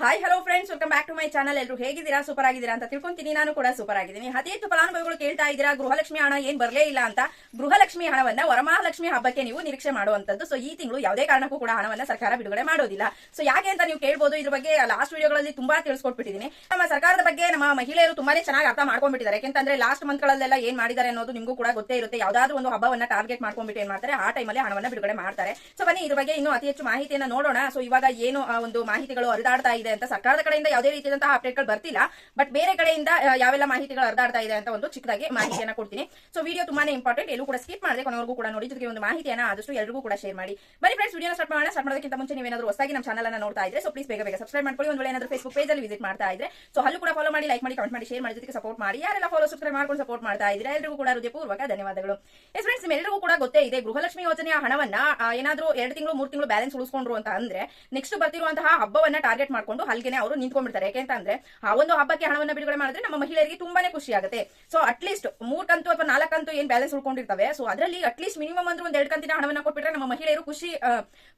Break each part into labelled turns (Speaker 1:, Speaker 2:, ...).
Speaker 1: Hi hello friends welcome back to my channel ಎಲ್ಲರೂ ಹೇಗಿದ್ದೀರಾ? Super ಆಗಿದ್ದೀರಾ ಅಂತ ತಿಳ್ಕೊಂತೀನಿ. ನಾನು ಕೂಡ ಸೂಪರ್ ಆಗಿದ್ದೀನಿ. ಅತಿ ಹೆಚ್ಚು ಫಲಾನುಭವಿಗಳು ಕೇಳ್ತಾ ಇದ್ದೀರಾ? ಗೃಹಲಕ್ಷ್ಮಿ ಹಣ ಏನ್ ಬರಲೇ ಇಲ್ಲ ಅಂತ? ಗೃಹಲಕ್ಷ್ಮಿ ಹಣವನ್ನ ವರಮಹಾಲಕ್ಷ್ಮಿ ಹಬ್ಬಕ್ಕೆ ನೀವು ನಿರೀಕ್ಷೆ ಮಾಡುವಂತದ್ದು ಸೊ ಈ ತಿಂಗಳು ಯಾವುದೇ ಕಾರಣಕ್ಕೂ ಕೂಡ ಹಣವನ್ನ ಸರ್ಕಾರ ಬಿಡುಗಡೆ ಮಾಡೋದಿಲ್ಲ. ಸೊ ಯಾಕೆ ಅಂತ ನೀವು ಕೇಳ್ಬೋದು. ಇದ್ರ ಬಗ್ಗೆ ಲಾಸ್ಟ್ ವಿಡಿಯೋಗಳಲ್ಲಿ ತುಂಬಾ ತಿಳಿಸ್ಕೊಟ್ಬಿಟ್ಟಿದ್ದೀನಿ. ನಮ್ಮ ಸರ್ಕಾರದ ಬಗ್ಗೆ ನಮ್ಮ ಮಹಿಳೆಯರು ತುಂಬಾನೇ ಚೆನ್ನಾಗಿ ಅರ್ಥ ಮಾಡ್ಕೊಂಡ್ಬಿಟ್ಟಿದ್ದಾರೆ. ಯಾಕೆಂತಂದ್ರೆ ಲಾಸ್ಟ್ ಮಂತ್ ಗಳಲ್ಲೆಲ್ಲ ಏನ್ ಮಾಡಿದ್ದಾರೆ ಅನ್ನೋದು ನಿಮಗೂ ಕೂಡ ಗೊತ್ತೇ ಇರುತ್ತೆ. ಯಾವ್ದಾದ್ರು ಒಂದು ಹಬ್ಬವನ್ನ ಟಾರ್ಗೆಟ್ ಮಾಡ್ಕೊಂಡ್ಬಿಟ್ಟು ಏನ್ ಮಾಡ್ತಾರೆ? ಆ ಟೈಮಲ್ಲಿ ಹಣವನ್ನ ಬಿಡುಗಡೆ ಮಾಡ್ತಾರೆ. ಸೊ ಬನ್ನಿ, ಇದ್ರ ಬಗ್ಗೆ ಇನ್ನೂ ಅತಿ ಹೆಚ್ಚು ಮಾಹಿತಿಯನ್ನ ನೋಡೋಣ. ಸೊ ಇವಾಗ ಏನು ಒಂದು ಮಾಹಿತಿಗಳು ಹರಿದಾಡ್ತಾ ಇದೆ. ಅಂತ ಸರ್ಕಾರದ ಕಡೆಯಿಂದ ಯಾವುದೇ ರೀತಿಯಾದಂತಹ ಅಪ್ಡೇಟ್ಗಳು ಬರ್ತಿಲ್ಲ. ಬಟ್ ಬೇರೆ ಕಡೆಯಿಂದ ಯಾವೆಲ್ಲ ಮಾಹಿತಿಗಳು ಹರಿದಾಡ್ತಾ ಇದೆ ಅಂತ ಒಂದು ಚಿಕ್ಕದಾಗಿ ಮಾಹಿತಿಯನ್ನು ಕೊಡ್ತೀನಿ. ಸೊ ವಿಡಿಯೋ ತುಂಬಾ ಇಂಪಾರ್ಟೆಂಟ್ ಎಲ್ಲೂ ಕೂಡ ಸ್ಕಿಪ್ ಮಾಡಿದೆ ಕೊನೆವರೆಗೂ ಕೂಡ ನೋಡಿ. ಜೊತೆಗೆ ಒಂದು ಮಾಹಿತಿಯನ್ನು ಆದಷ್ಟು ಎಲ್ಲರಿಗೂ ಕೂಡ ಶೇರ್ ಮಾಡಿ. ಬರೀ ಫ್ರೆಂಡ್ಸ್ ವಿಡಿಯೋ ಸ್ಟಾರ್ಟ್ ಮಾಡೋಣ. ಸ್ಟಾರ್ಟ್ ಮಾಡೋದಕ್ಕಿಂತ ಮುಂಚೆ ನೀವೇನಾದ್ರೂ ಹೊಸದಾಗಿ ನಮ್ಮ ಚಾನಲ್ ನೋಡ್ತಾ ಇದ್ರೆ ಸೊ ಪ್ಲೀಸ್ ಬೇಗ ಬೇಗ ಸಬ್ಸ್ಕ್ರೈಬ್ ಮಾಡ್ಕೊಳ್ಳಿ. ಒಂದು ಏನಾದರೂ ಏನಾದ್ರೂ ಫೇಸ್ಬುಕ್ ಪೇಜ್ ಅಲ್ಲಿ ವಿಸಿಟ್ ಮಾಡ್ತಾ ಇದ್ರೆ ಸೊ ಅಲ್ಲೂ ಕೂಡ ಫಾಲೋ ಮಾಡಿ ಲೈಕ್ ಮಾಡಿ ಕಮೆಂಟ್ ಮಾಡಿ ಶೇರ್ ಮಾಡಿ, ಜೊತೆಗೆ ಸಪೋರ್ಟ್ ಮಾಡಿ. ಯಾರೆಲ್ಲ ಫಾಲೋ ಸಬ್ಸ್ಕ್ರೈಬ್ ಮಾಡ್ಕೊಂಡು ಸಪೋರ್ಟ್ ಮಾಡ್ತಾ ಇದ್ರೆ ಎಲ್ಲರಿಗೂ ಕೂಡ ಹೃದಯಪೂರ್ವಕ ಧನ್ಯವಾದಗಳು. ಎಸ್ ಫ್ರೆಂಡ್ಸ್ ನಿಮ್ಮೆಲ್ಲರಿಗೂ ಕೂಡ ಗೊತ್ತೇ ಇದೆ, ಗೃಹಲಕ್ಷ್ಮಿ ಯೋಜನೆಯ ಹಣವನ್ನ ಏನಾದರೂ ಏನಾದ್ರೂ ಎರಡು ತಿಂಗಳು, ಮೂರು ತಿಂಗಳು ಬ್ಯಾಲೆನ್ಸ್ ಉಳಿಸ್ಕೊಂಡ್ರು ಅಂತ ಅಂದ್ರೆ ನೆಕ್ಸ್ಟ್ ಬರ್ತಿರುವಂತಹ ಹಬ್ಬವನ್ನ ಟಾರ್ಗೆಟ್ ಮಾಡ್ಕೊಂಡು ಹಲ್ಗೆನೆ ಅವರು ನಿಂತ್ಕೊಂಡ್ಬಿಡ್ತಾರೆ. ಯಾಕೆಂತಂದ್ರೆ ಆ ಒಂದು ಹಬ್ಬಕ್ಕೆ ಹಣವನ್ನ ಬಿಡುಗಡೆ ಮಾಡಿದ್ರೆ ನಮ್ಮ ಮಹಿಳೆಯರಿಗೆ ತುಂಬಾನೇ ಖುಷಿ ಆಗುತ್ತೆ. ಸೊ ಅಟ್ಲೀಸ್ಟ್ ಮೂರ್ ಕಂತು ಅಥವಾ ನಾಲ್ಕಂತು ಕಂತು ಏನ್ ಬ್ಯಾಲೆನ್ಸ್ ಉಳ್ಕೊಂಡಿರ್ತವೆ. ಸೊ ಅದರಲ್ಲಿ ಅಟ್ಲೀಸ್ಟ್ ಮಿನಿಮಮ್ ಅಂದ್ರೆ ಒಂದ್ ಎರಡು ಕಂತಿನ ಹಣವನ್ನ ಕೊಟ್ಬಿಟ್ರೆ ನಮ್ಮ ಮಹಿಳೆಯರು ಖುಷಿ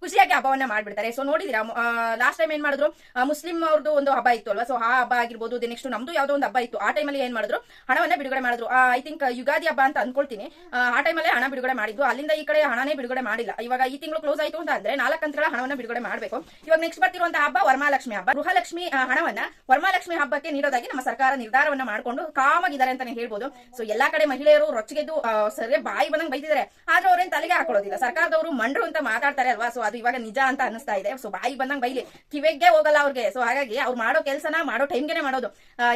Speaker 1: ಖುಷಿಯಾಗಿ ಹಬ್ಬವನ್ನ ಮಾಡ್ಬಿಡ್ತಾರೆ. ಸೊ ನೋಡಿದಿರಾ ಲಾಸ್ಟ್ ಟೈಮ್ ಏನ್ ಮಾಡಿದ್ರು? ಮುಸ್ಲಿಂ ಅವ್ರದ್ದು ಒಂದು ಹಬ್ಬ ಇತ್ತು ಅಲ್ವಾ? ಸೊ ಆ ಹಬ್ಬ ಆಗಿರ್ಬೋದು ನೆಕ್ಸ್ಟ್ ನಮ್ದು ಯಾವ್ದೋ ಒಂದು ಹಬ್ಬ ಇತ್ತು. ಆ ಟೈಮಲ್ಲಿ ಏನ್ ಮಾಡಿದ್ರು? ಹಣವನ್ನ ಬಿಡುಗಡೆ ಮಾಡಿದ್ರು. ಐ ಥಿಂಕ್ ಯುಗಾದಿ ಹಬ್ಬ ಅಂತ ಅನ್ಕೊಳ್ತೀನಿ. ಆ, ಟೈಮ್ ಟೈಮಲ್ಲೇ ಹಣ ಬಿಡುಗಡೆ ಮಾಡಿದ್ದು ಅಲ್ಲಿಂದ ಈ ಕಡೆ ಹಣನೇ ಬಿಡುಗಡೆ ಮಾಡಿಲ್ಲ. ಇವಾಗ ಈ ತಿಂಗಳು ಕ್ಲೋಸ್ ಆಯ್ತು ಅಂತ ಅಂದ್ರೆ ನಾಲ್ಕು ಹಣವನ್ನ ಬಿಡುಗಡೆ ಮಾಡಬೇಕು. ಇವಾಗ ನೆಕ್ಸ್ಟ್ ಬರ್ತಿರುವಂತಹ ಹಬ್ಬ ವರಮಹಾಲಕ್ಷ್ಮಿ ಹಬ್ಬ, ಗೃಹಲಕ್ಷ್ಮಿ ಹಣವನ್ನ ವರಮಹಾಲಕ್ಷ್ಮಿ ಹಬ್ಬಕ್ಕೆ ನೀಡೋದಾಗಿ ನಮ್ಮ ಸರ್ಕಾರ ನಿರ್ಧಾರವನ್ನ ಮಾಡ್ಕೊಂಡು ಕಾಮಾಗಿದ್ದಾರೆ ಅಂತಾನೆ ಹೇಳ್ಬೋದು. ಸೊ ಎಲ್ಲಾ ಕಡೆ ಮಹಿಳೆಯರು ರೊಚ್ಚಿಗೆದ್ದು ಸರಿ ಬಾಯಿ ಬಂದಂಗ್ ಬೈತಿದ್ದಾರೆ ಆದ್ರೆ ಅವ್ರೇನ್ ತಲೆಗೆ ಹಾಕೊಳ್ಳೋದಿಲ್ಲ. ಸರ್ಕಾರದವರು ಮಂಡ್ರು ಅಂತ ಮಾತಾಡ್ತಾರೆ ಅಲ್ವಾ? ಸೊ ಅದು ಇವಾಗ ನಿಜ ಅಂತ ಅನಿಸ್ತಾ ಇದೆ. ಸೊ ಬಾಯಿ ಬಂದಂಗ್ ಬೈಲಿ. ಕಿವೆಗೆ ಹೋಗಲ್ಲ ಅವ್ರಿಗೆ. ಸೊ ಹಾಗಾಗಿ ಅವ್ರು ಮಾಡೋ ಕೆಲಸನ, ಮಾಡೋ ಟೈಮ್ಗೆ ಮಾಡೋದು.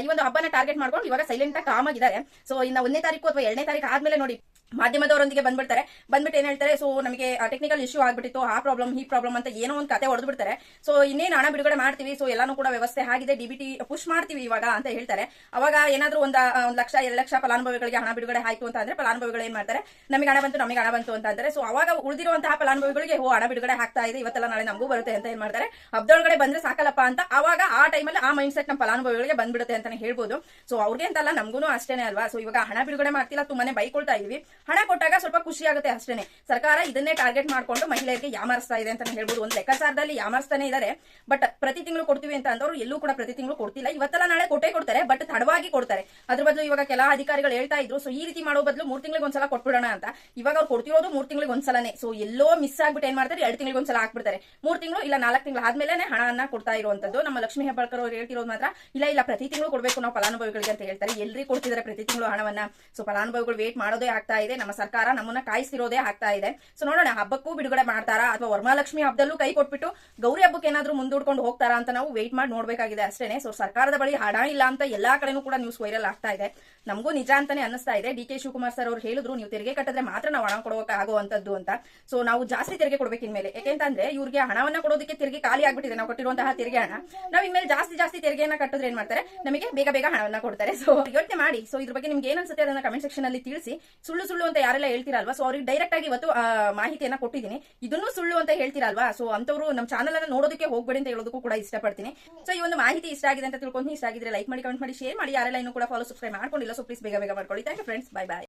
Speaker 1: ಈ ಒಂದು ಹಬ್ಬನ ಟಾರ್ಗೆಟ್ ಮಾಡ್ಕೊಂಡು ಇವಾಗ ಸೈಲೆಂಟ್ ಆಗಿ ಕಾಮಾಗಿದ್ದಾರೆ. ಸೊ ಇನ್ನ ಒಂದನೇ ತಾರೀಕು ಅಥವಾ ಎರಡನೇ ತಾರೀಕು ಆದ್ಮೇಲೆ ನೋಡಿ ಮಾಧ್ಯಮದವರೊಂದಿಗೆ ಬಂದ್ಬಿಡ್ತಾರೆ. ಬಂದ್ಬಿಟ್ಟು ಏನ್ ಹೇಳ್ತಾರೆ ಸೊ ನಮಗೆ ಟೆಕ್ನಿಕಲ್ ಇಶ್ಯೂ ಆಗ್ಬಿಟ್ಟಿತ್ತು. ಆ ಪ್ರಾಬ್ಲಮ್ ಈ ಪ್ರಾಬ್ಲಮ್ ಅಂತ ಏನೋ ಒಂದು ಕತೆ ಹೊಡೆದು ಬಿಡ್ತಾರೆ ಸೊ ಇನ್ನೇನು ಹಣ ಬಿಡುಗಡೆ ಮಾಡ್ತೀವಿ. ಸೊ ಎಲ್ಲಾನು ಕೂಡ ವ್ಯವಸ್ಥೆ ಆಗಿದೆ. ಡಿಬಿಟಿ ಪುಷ್ ಮಾಡ್ತೀವಿ ಇವಾಗ ಅಂತ ಹೇಳ್ತಾರೆ. ಅವಾಗ ಏನಾದ್ರೂ ಒಂದ್ ಒಂದ್ ಲಕ್ಷ, ಎರಡು ಲಕ್ಷ ಫಲಾನುಭವಿಗಳಿಗೆ ಹಣ ಬಿಡುಗಡೆ ಆಯ್ತು ಅಂತ ಅಂದ್ರೆ ಫಲಾನುಭವಿಗಳು ಏನ್ ಮಾಡ್ತಾರೆ, ನಮಗೆ ಹಣ ಬಂತು, ನಮಗೆ ಹಣ ಬಂತು ಅಂತ ಅಂದ್ರೆ ಸೊ ಅವಾಗ ಉಳಿದಿರುವಂತಹ ಫಲಾನುಭವಿಗಳಿಗೆ, ಓ, ಹಣ ಬಿಡುಗಡೆ ಆಗ್ತಾ ಇದೆ. ಇವತ್ತೆಲ್ಲ ನಾಳೆ ನಮಗೂ ಬರುತ್ತೆ ಅಂತ ಏನ್ ಮಾಡ್ತಾರೆ ಹಬ್ಬದೊಳಗಡೆ ಬಂದ್ರೆ ಸಾಕಲ್ಲಪ್ಪ ಅಂತ ಅವಾಗ ಆ ಟೈಮಲ್ಲಿ ಆ ಮೈಂಡ್ ಸೆಟ್ ನಮ್ಮ ಫಲಾನುಭವಿಗಳಿಗೆ ಬಂದ್ಬಿಡುತ್ತೆ ಅಂತಾನೆ ಹೇಳ್ಬೋದು. ಸೊ ಅವ್ರಿಗೆ ಅಂತಲ್ಲ ನಮಗೂ ಅಷ್ಟೇನೆ ಅಲ್ವಾ? ಸೊ ಇವಾಗ ಹಣ ಬಿಡುಗಡೆ ಮಾಡ್ತಿಲ್ಲ, ತುಂಬಾನೇ ಬೈಕೊಳ್ತಾ ಇದೀವಿ. ಹಣ ಕೊಟ್ಟಾಗ ಸ್ವಲ್ಪ ಖುಷಿ ಆಗುತ್ತೆ ಅಷ್ಟೇನೆ. ಸರ್ಕಾರ ಇದನ್ನೇ ಟಾರ್ಗೆಟ್ ಮಾಡ್ಕೊಂಡು ಮಹಿಳೆಯರಿಗೆ ಯಾಮಾರಿಸ್ತಾ ಇದೆ ಅಂತ ಹೇಳ್ಬೋದು. ಒಂದು ಲೆಕ್ಕಾಚಾರದಲ್ಲಿ ಯಾಮಾರಿಸ್ತಾನೆ ಇದ್ದಾರೆ ಬಟ್ ಪ್ರತಿ ತಿಂಗಳು ಕೊಡ್ತೀವಿ ಅಂತ ಅಂದವರು ಎಲ್ಲೂ ಕೂಡ ಪ್ರತಿ ತಿಂಗಳು ಕೊಡ್ತಿಲ್ಲ. ಇವತ್ತೆಲ್ಲ ನಾಳೆ ಕೊಟ್ಟೆ ಕೊಡ್ತಾರೆ ಬಟ್ ತಡವಾಗಿ ಕೊಡ್ತಾರೆ. ಅದ್ರ ಬದಲು ಇವಾಗ ಕೆಲ ಅಧಿಕಾರಿಗಳು ಹೇಳ್ತಾ ಇದ್ರು ಸೊ ಈ ರೀತಿ ಮಾಡೋ ಬದಲು ಮೂರ್ ತಿಂಗಳಿಗೆ ಒಂದ್ಸಲ ಕೊಟ್ಬಿಡೋಣ ಅಂತ. ಇವಾಗ ಅವ್ರು ಕೊಡ್ತಿರೋದು ಮೂರ್ ತಿಂಗಳಿಗೆ ಒಂದ್ಸಲನೇ. ಸೊ ಎಲ್ಲೋ ಮಿಸ್ ಆಗ್ಬಿಟ್ಟು ಏನ್ ಮಾಡ್ತಾರೆ? ಎರಡು ತಿಂಗಳಿಗೆ ಒಂದ್ಸಲ ಹಾಕ್ಬಿಡ್ತಾರೆ. ಮೂರ್ ತಿಂಗಳು ಇಲ್ಲ ನಾಲ್ಕು ತಿಂಗಳು ಆದ್ಮೇಲೆ ಹಣವನ್ನ ಕೊಡ್ತಾ ಇರುವಂತದ್ದು. ನಮ್ಮ ಲಕ್ಷ್ಮಿ ಹೆಬ್ಬಾಳ್ಕರ್ ಅವ್ರು ಹೇಳ್ತಿರೋದು ಮಾತ್ರ, ಇಲ್ಲ ಇಲ್ಲ, ಪ್ರತಿ ತಿಂಗಳು ಕೊಡಬೇಕು ನಾವು ಫಲಾನುಭವಿಗಳಿಗೆ ಅಂತ ಹೇಳ್ತಾರೆ. ಎಲ್ರಿ ಕೊಡ್ತಿದ್ದಾರೆ ಪ್ರತಿ ತಿಂಗಳು ಹಣವನ್ನ. ಸೊ ಫಲಾನುಭವಿಗಳು ವೇಟ್ ಮಾಡೋದೇ ಆಗ್ತಾ ಇದೆ. ನಮ್ಮ ಸರ್ಕಾರ ನಮ್ಮನ್ನ ಕಾಯಿಸ್ತಿರೋದೇ ಆಗ್ತಾ ಇದೆ. ಸೊ ನೋಡೋಣ, ಹಬ್ಬಕ್ಕೂ ಬಿಡುಗಡೆ ಮಾಡ್ತಾರಾ ಅಥವಾ ವರಮಹಾಲಕ್ಷ್ಮಿ ಹಬ್ಬದಲ್ಲೂ ಕೈ ಕೊಟ್ಬಿಟ್ಟು ಗೌರಿ ಹಬ್ಬಕ್ಕೆ ಏನಾದ್ರೂ ಮುಂದೂಡ್ಕೊಂಡು ಹೋಗ್ತಾರಾ ಅಂತ ನಾವು ವೇಟ್ ಮಾಡಿ ನೋಡ್ಬೇಕಾಗಿದೆ ಅಷ್ಟೇನೆ. ಸೊ ಸರ್ಕಾರದ ಬಳಿ ಹಣ ಇಲ್ಲ ಅಂತ ಎಲ್ಲಾ ಕಡೆನೂ ಕೂಡ ನ್ಯೂಸ್ ವೈರಲ್ ಆಗ್ತಾ ಇದೆ. ನಮಗೂ ನಿಜ ಅಂತಾನೆ ಅನಿಸ್ತಾ ಇದೆ. ಡಿ ಕೆ ಶಿವಕುಮಾರ್ ಸರ್ ಅವ್ರು ಹೇಳಿದ್ರು, ನೀವು ತೆರಿಗೆ ಕಟ್ಟಿದ್ರೆ ಮಾತ್ರ ನಾವು ಹಣ ಕೊಡೋಕೆ ಆಗುವಂತದ್ದು ಅಂತ. ಸೊ ನಾವು ಜಾಸ್ತಿ ತೆರಿಗೆ ಕೊಡಬೇಕು ಇನ್ಮೇಲೆ. ಯಾಕೆಂತಂದ್ರೆ, ಇವ್ರಿಗೆ ಹಣವನ್ನ ಕೊಡೋದಕ್ಕೆ ತೆರಿಗೆ ಖಾಲಿ ಆಗ್ಬಿಟ್ಟಿದೆ. ನಾವು ಕೊಟ್ಟಿರುವಂತಹ ತೆರಿಗೆ ಹಣ. ನಾವು ಇನ್ಮೇಲೆ ಜಾಸ್ತಿ ಜಾಸ್ತಿ ತೆರಿಗೆಯನ್ನ ಕಟ್ಟಿದ್ರೆ ಏನ್ ಮಾಡ್ತಾರೆ? ನಮಗೆ ಬೇಗ ಬೇಗ ಹಣವನ್ನ ಕೊಡ್ತಾರೆ. ಸೊ ಯೋಚನೆ ಮಾಡಿ. ಸೊ ಇದ್ರ ಬಗ್ಗೆ ನಿಮ್ಗೆ ಏನ್ ಅನ್ಸುತ್ತೆ ಅದನ್ನ ಕಮೆಂಟ್ ಸೆಕ್ಷನ್ ಅಲ್ಲಿ ತಿಳಿಸಿ. ಸುಳ್ಳು ಸುಳ್ಳು ಅಂತ ಯಾರೆಲ್ಲ ಹೇಳ್ತೀರಲ್ವಾ? ಸೊ ಅವ್ರಿಗೆ ಡೈರೆಕ್ಟ್ ಆಗಿ ಇವತ್ತು ಮಾಹಿತಿಯನ್ನ ಕೊಟ್ಟಿದ್ದೀನಿ. ಇದನ್ನು ಸುಳ್ಳು ಅಂತ ಹೇಳ್ತಿರಲ್ವಾ? ಸೊ ಅಂತವರು ನಮ್ಮ ಚಾನಲ್ ಅನ್ನ ನೋಡೋದಕ್ಕೆ ಹೋಗ್ಬೇಡಿ ಅಂತ ಹೇಳೋದಕ್ಕೂ ಕೂಡ ಇಷ್ಟಪಡ್ತೀನಿ. ಸೊ ಈ ಒಂದು ಮಾಹಿತಿ ಇಷ್ಟ ಆಗಿದೆ ಅಂತ ತಿಳ್ಕೊಂಡು ಇಷ್ಟ ಆಗಿದ್ರೆ ಲೈಕ್ ಮಾಡಿ ಕಮೆಂಟ್ ಮಾಡಿ ಶೇರ್ ಮಾಡಿ. ಯಾರೆಲ್ಲ ಇನ್ನೂ ಕೂಡ ಫಾಲೋ ಸಬ್ಸ್ಕ್ರೈಬ್ ಮಾಡ್ಕೊಂಡಿಲ್ಲ ಸೊ ಪ್ಲೀಸ್ ಬೇಗ ಬೇಗ ಮಾಡ್ಕೊಳ್ಳಿ. Thank you friends bye bye